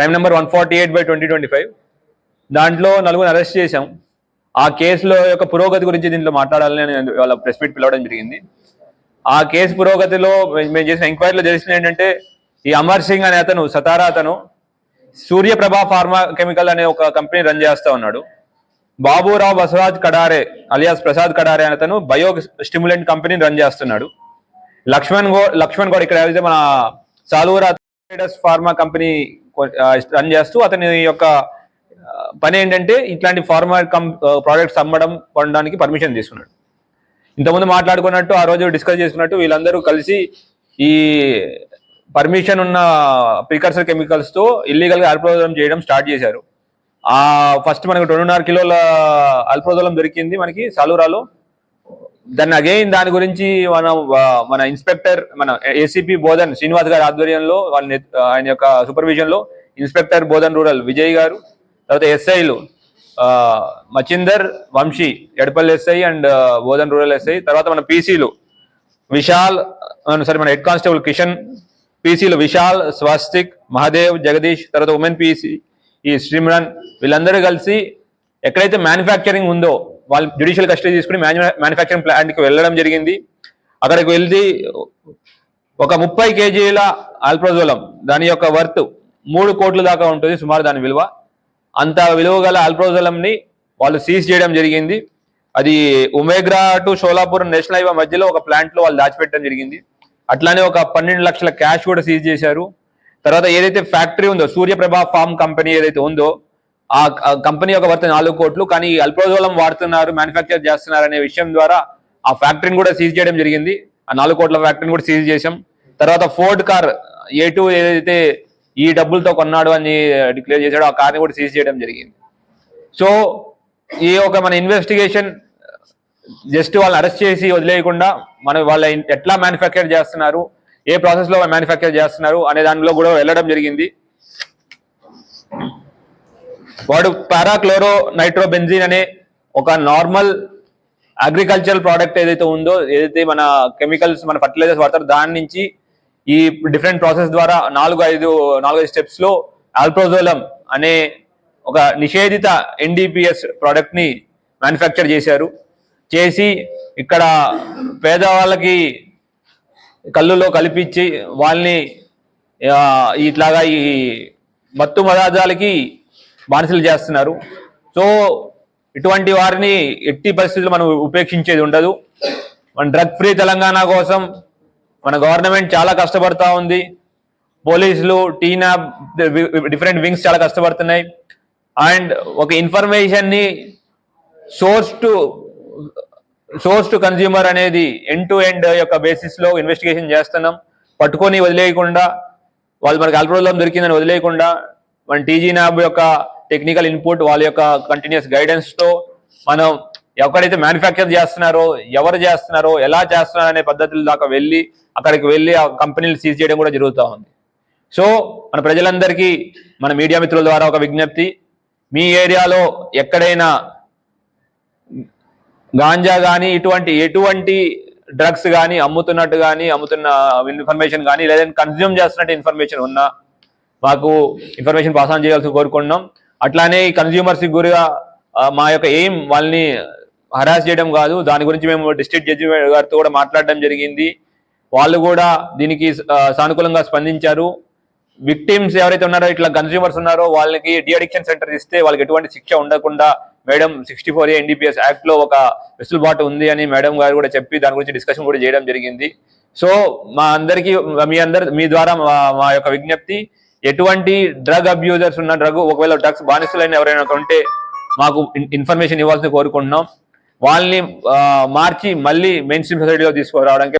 Crime number one forty eight by twenty twenty five దాంట్లో నలుగురు arrest చేశాం. ఆ కేసులో యొక్క పురోగతి గురించి దీంట్లో మాట్లాడాలని నేను వాళ్ళ ప్రెస్ మీట్ పిలవడం జరిగింది. ఆ కేసు పురోగతిలో మేము చేసిన ఎంక్వైరీలో తెలిసింది ఏంటంటే ఈ అమర్ సింగ్ అనే అతను సతారా అతను సూర్యప్రభ ఫార్మా కెమికల్ అనే ఒక కంపెనీ రన్ చేస్తా ఉన్నాడు. బాబురావు బసవరాజ్ కడారే అలియాస్ ప్రసాద్ కడారే అనే అతను బయో స్టిమ్యులెంట్ కంపెనీని రన్ చేస్తున్నాడు. లక్ష్మణ్ గో లక్ష్మణ్ గౌడ్ ఇక్కడ మన సాలూరా ఫార్మా కంపెనీ రన్ చేస్తూ అతని యొక్క పని ఏంటంటే ఇట్లాంటి ఫార్మర్ కం ప్రోడక్ట్స్ అమ్మడం కొనడానికి పర్మిషన్ తీసుకున్నాడు. ఇంతకుముందు మాట్లాడుకున్నట్టు ఆ రోజు డిస్కస్ చేసుకున్నట్టు వీళ్ళందరూ కలిసి ఈ పర్మిషన్ ఉన్న ప్రికర్సర్ కెమికల్స్తో ఇల్లీగల్గా అల్ప్రోజలం చేయడం స్టార్ట్ చేశారు. ఆ ఫస్ట్ మనకు రెండున్నర కిలోల అల్ప్రోజలం దొరికింది మనకి సాలూరాలో. దాన్ని అగైన్ దాని గురించి మనం మన ఇన్స్పెక్టర్ మన ఏసీపీ బోధన్ శ్రీనివాస్ గారి ఆధ్వర్యంలో వాళ్ళ ఆయన యొక్క సూపర్విజన్లో ఇన్స్పెక్టర్ బోధన్ రూరల్ విజయ్ గారు తర్వాత ఎస్ఐలు Machindar Vamshi Edapalli SI and Bodhan rural SI తర్వాత మన పీసీలు విశాల్ సారీ మన హెడ్ కానిస్టేబుల్ కిషన్ పీసీలు విశాల్ స్వస్తిక్ మహాదేవ్ జగదీష్ తర్వాత ఉమెన్ పీసీ ఈ శ్రీమ్రన్ వీళ్ళందరూ కలిసి ఎక్కడైతే మ్యానుఫ్యాక్చరింగ్ ఉందో వాళ్ళు జ్యుడిషియల్ కస్టడీ తీసుకుని మ్యానుఫ్యాక్చరింగ్ ప్లాంట్కి వెళ్ళడం జరిగింది. అక్కడికి వెళ్ళి ఒక ముప్పై కేజీల ఆల్ప్రోజోలం దాని యొక్క వర్త్ మూడు కోట్ల దాకా ఉంటుంది సుమారు దాని విలువ. అంత విలువ గల ఆల్ప్రోజోలంని వాళ్ళు సీజ్ చేయడం జరిగింది. అది ఉమేగ్రా టు షోలాపూర్ నేషనల్ హైవే మధ్యలో ఒక ప్లాంట్లో వాళ్ళు దాచిపెట్టడం జరిగింది. అట్లానే ఒక పన్నెండు లక్షల క్యాష్ కూడా సీజ్ చేశారు. తర్వాత ఏదైతే ఫ్యాక్టరీ ఉందో సూర్యప్రభ ఫార్మ్ కంపెనీ ఏదైతే ఉందో ఆ కంపెనీ యొక్క వర్త్ నాలుగు కోట్లు కానీ అల్ప్రోజోలం వాడుతున్నారు మ్యానుఫ్యాక్చర్ చేస్తున్నారు అనే విషయం ద్వారా ఆ ఫ్యాక్టరీని కూడా సీజ్ చేయడం జరిగింది. ఆ నాలుగు కోట్ల ఫ్యాక్టరీని కూడా సీజ్ చేశాం. తర్వాత ఫోర్డ్ కార్ ఏ టూ ఏదైతే ఈ డబ్బులతో కొన్నాడు అని డిక్లేర్ చేశాడో ఆ కార్ని కూడా సీజ్ చేయడం జరిగింది. సో ఈ ఒక మన ఇన్వెస్టిగేషన్ జస్ట్ వాళ్ళని అరెస్ట్ చేసి వదిలేయకుండా మనం వాళ్ళ ఎట్లా మ్యానుఫ్యాక్చర్ చేస్తున్నారు ఏ ప్రాసెస్లో మ్యానుఫ్యాక్చర్ చేస్తున్నారు అనే దానిలో కూడా వెళ్ళడం జరిగింది. వాడు పారాక్లోరో నైట్రోబెంజిన్ అనే ఒక నార్మల్ అగ్రికల్చరల్ ప్రోడక్ట్ ఏదైతే ఉందో ఏదైతే మన కెమికల్స్ మన ఫర్టిలైజర్స్ వాడతారో దాని నుంచి ఈ డిఫరెంట్ ప్రాసెస్ ద్వారా నాలుగు ఐదు నాలుగు స్టెప్స్లో ఆల్ప్రోజోలం అనే ఒక నిషేధిత ఎన్డిపిఎస్ ప్రోడక్ట్ని మ్యానుఫ్యాక్చర్ చేశారు. చేసి ఇక్కడ పేదవాళ్ళకి కళ్ళులో కలిపించి వాళ్ళని ఇట్లాగా ఈ మత్తు మదార్థాలకి బానిసలు చేస్తున్నారు. సో ఇటువంటి వారిని ఎట్టి పరిస్థితులు మనం ఉపేక్షించేది ఉండదు. మన డ్రగ్ ఫ్రీ తెలంగాణ కోసం మన గవర్నమెంట్ చాలా కష్టపడతా ఉంది. పోలీసులు టీనా డిఫరెంట్ వింగ్స్ చాలా కష్టపడుతున్నాయి. అండ్ ఒక ఇన్ఫర్మేషన్ని source to source to consumer అనేది ఎండ్ టు ఎండ్ యొక్క బేసిస్లో ఇన్వెస్టిగేషన్ చేస్తున్నాం. పట్టుకొని వదిలేయకుండా వాళ్ళు మనకి అల్ప్రోజలం దొరికిందని వదిలేయకుండా మన టీజీ నాబ్ యొక్క టెక్నికల్ ఇన్పుట్ వాళ్ళ యొక్క కంటిన్యూస్ గైడెన్స్తో మనం ఎక్కడైతే మ్యానుఫ్యాక్చర్ చేస్తున్నారో ఎవరు చేస్తున్నారో ఎలా చేస్తున్నారు అనే పద్ధతుల దాకా వెళ్ళి అక్కడికి వెళ్ళి ఆ కంపెనీలు సీజ్ చేయడం కూడా జరుగుతూ ఉంది. సో మన ప్రజలందరికీ మన మీడియా మిత్రుల ద్వారా ఒక విజ్ఞప్తి. మీ ఏరియాలో ఎక్కడైనా గాంజా కానీ ఇటువంటి ఎటువంటి డ్రగ్స్ కానీ అమ్ముతున్నట్టు కానీ అమ్ముతున్న ఇన్ఫర్మేషన్ కానీ లేదంటే కన్జ్యూమ్ చేస్తున్నట్టు ఇన్ఫర్మేషన్ ఉన్నా మాకు ఇన్ఫర్మేషన్ పాస్ ఆన్ చేయాల్సి కోరుకుంటున్నాం. అట్లానే కన్స్యూమర్స్ గురిగా మా యొక్క ఎయిమ్ వాళ్ళని హరాస్ చేయడం కాదు. దాని గురించి మేము డిస్ట్రిక్ట్ జడ్జి గారితో కూడా మాట్లాడడం జరిగింది. వాళ్ళు కూడా దీనికి సానుకూలంగా స్పందించారు. విక్టిమ్స్ ఎవరైతే ఉన్నారో ఇట్లా కన్స్యూమర్స్ ఉన్నారో వాళ్ళకి డిఅడిక్షన్ సెంటర్ ఇస్తే వాళ్ళకి ఎటువంటి శిక్ష ఉండకుండా మేడం సిక్స్టీ ఫోర్ ఎన్డీపీఎస్ యాక్ట్లో ఒక వెసులుబాటు ఉంది అని మేడం గారు కూడా చెప్పి దాని గురించి డిస్కషన్ కూడా చేయడం జరిగింది. సో మా అందరికీ మీ అందరి మీ ద్వారా మా మా యొక్క విజ్ఞప్తి ఎటువంటి డ్రగ్ అబ్యూజర్స్ ఉన్న డ్రగ్ ఒకవేళ డ్రగ్స్ బానిసలైన ఎవరైనా ఉంటే మాకు ఇన్ఫర్మేషన్ ఇవ్వాల్సింది కోరుకుంటున్నాం. వాళ్ళని మార్చి మళ్ళీ మెయిన్ స్ట్రీమ్ సొసైటీలో తీసుకురావడానికి